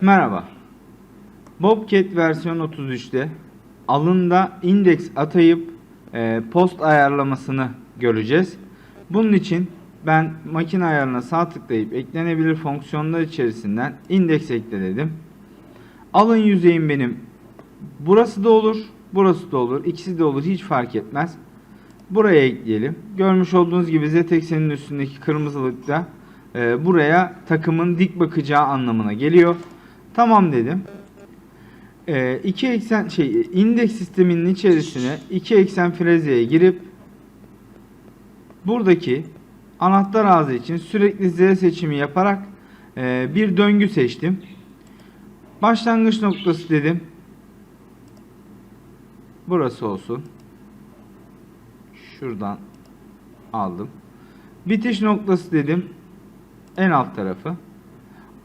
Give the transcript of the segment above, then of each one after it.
Merhaba. Bobcat versiyon 33'te alında indeks atayıp e, post ayarlamasını göreceğiz. Bunun için ben makine ayarına sağ tıklayıp eklenebilir fonksiyonlar içerisinden indeks ekle dedim. Alın yüzeyim benim burası da olur, burası da olur, ikisi de olur hiç fark etmez. Buraya ekleyelim. Görmüş olduğunuz gibi z ekseninin üstündeki kırmızılık da e, buraya takımın dik bakacağı anlamına geliyor. Tamam dedim. E, iki eksen şey indeks sisteminin içerisine iki eksen frezeye girip buradaki anahtar ağzı için sürekli Z seçimi yaparak e, bir döngü seçtim. Başlangıç noktası dedim. Burası olsun. Şuradan aldım. Bitiş noktası dedim. En alt tarafı.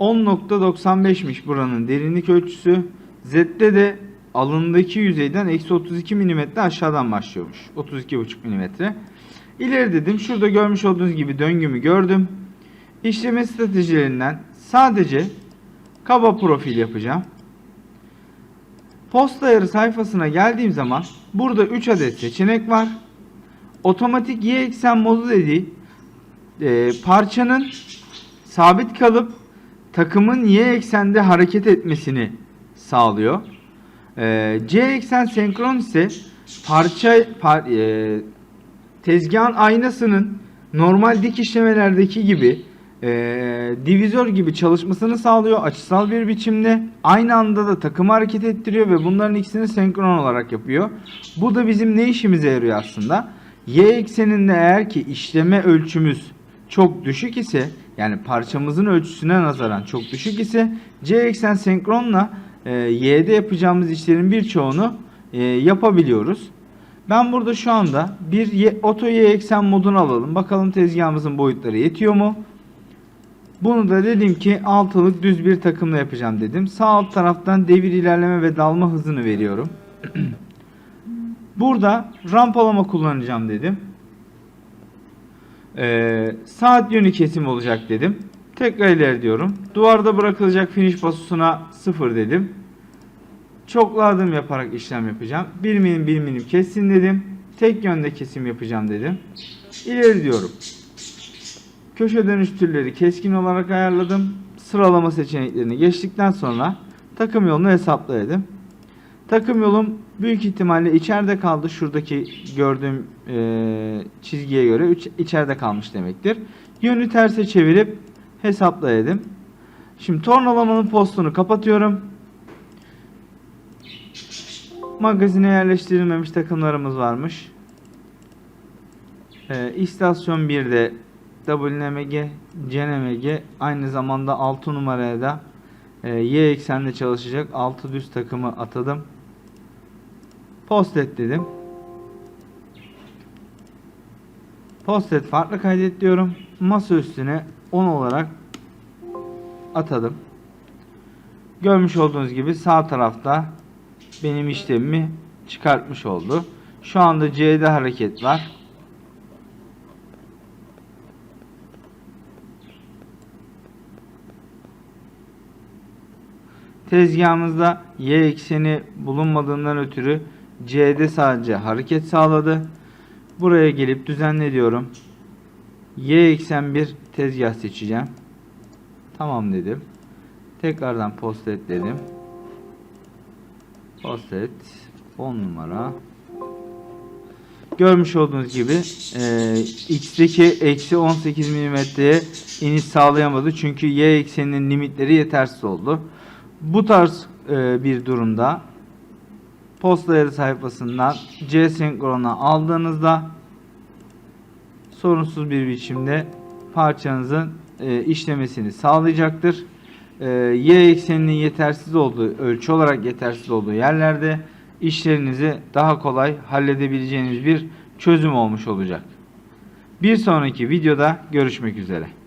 10.95'miş buranın derinlik ölçüsü. Z'de de alındaki yüzeyden eksi 32 mm aşağıdan başlıyormuş. 32,5 mm. İleri dedim. Şurada görmüş olduğunuz gibi döngümü gördüm. İşleme stratejilerinden sadece kaba profil yapacağım. Post ayarı sayfasına geldiğim zaman burada 3 adet seçenek var. Otomatik y eksen modu dediği e, parçanın sabit kalıp takımın y eksende hareket etmesini sağlıyor. E, C eksen senkron ise parça par, e, tezgahın aynasının normal dik işlemelerdeki gibi e, divizör gibi çalışmasını sağlıyor açısal bir biçimde. Aynı anda da takımı hareket ettiriyor ve bunların ikisini senkron olarak yapıyor. Bu da bizim ne işimize yarıyor aslında? Y ekseninde eğer ki işleme ölçümüz çok düşük ise yani parçamızın ölçüsüne nazaran çok düşük ise C eksen senkronla e, Y'de yapacağımız işlerin birçoğunu e, yapabiliyoruz. Ben burada şu anda bir y, oto Y eksen modunu alalım. Bakalım tezgahımızın boyutları yetiyor mu? Bunu da dedim ki altılık düz bir takımla yapacağım dedim. Sağ alt taraftan devir ilerleme ve dalma hızını veriyorum. Burada rampalama kullanacağım dedim. Ee, saat yönü kesim olacak dedim. Tekrar ileri diyorum. Duvarda bırakılacak finish basusuna 0 dedim. Çoklu adım yaparak işlem yapacağım. 1 milim 1 milim kessin dedim. Tek yönde kesim yapacağım dedim. İleri diyorum. Köşe dönüş türleri keskin olarak ayarladım. Sıralama seçeneklerini geçtikten sonra takım yolunu hesaplayadım. Takım yolum büyük ihtimalle içeride kaldı. Şuradaki gördüğüm e, çizgiye göre üç, içeride kalmış demektir. Yönü terse çevirip hesaplayadım. Şimdi tornalamanın postunu kapatıyorum. Magazine yerleştirilmemiş takımlarımız varmış. E, istasyon 1'de WNMG, CNMG aynı zamanda 6 numaraya da e, Y eksenli çalışacak 6 düz takımı atadım. Postet dedim. Postet farklı kaydet diyorum. Masa üstüne 10 olarak atadım. Görmüş olduğunuz gibi sağ tarafta benim işlemimi çıkartmış oldu. Şu anda C'de hareket var. Tezgahımızda Y ekseni bulunmadığından ötürü C'de sadece hareket sağladı. Buraya gelip düzenle diyorum. Y eksen bir tezgah seçeceğim. Tamam dedim. Tekrardan post et dedim. Post et 10 numara. Görmüş olduğunuz gibi e, X'deki eksi 18 mm'ye iniş sağlayamadı. Çünkü Y ekseninin limitleri yetersiz oldu. Bu tarz e, bir durumda posta yeri sayfasından C senkrona aldığınızda sorunsuz bir biçimde parçanızın e, işlemesini sağlayacaktır. E, y ekseninin yetersiz olduğu, ölçü olarak yetersiz olduğu yerlerde işlerinizi daha kolay halledebileceğiniz bir çözüm olmuş olacak. Bir sonraki videoda görüşmek üzere.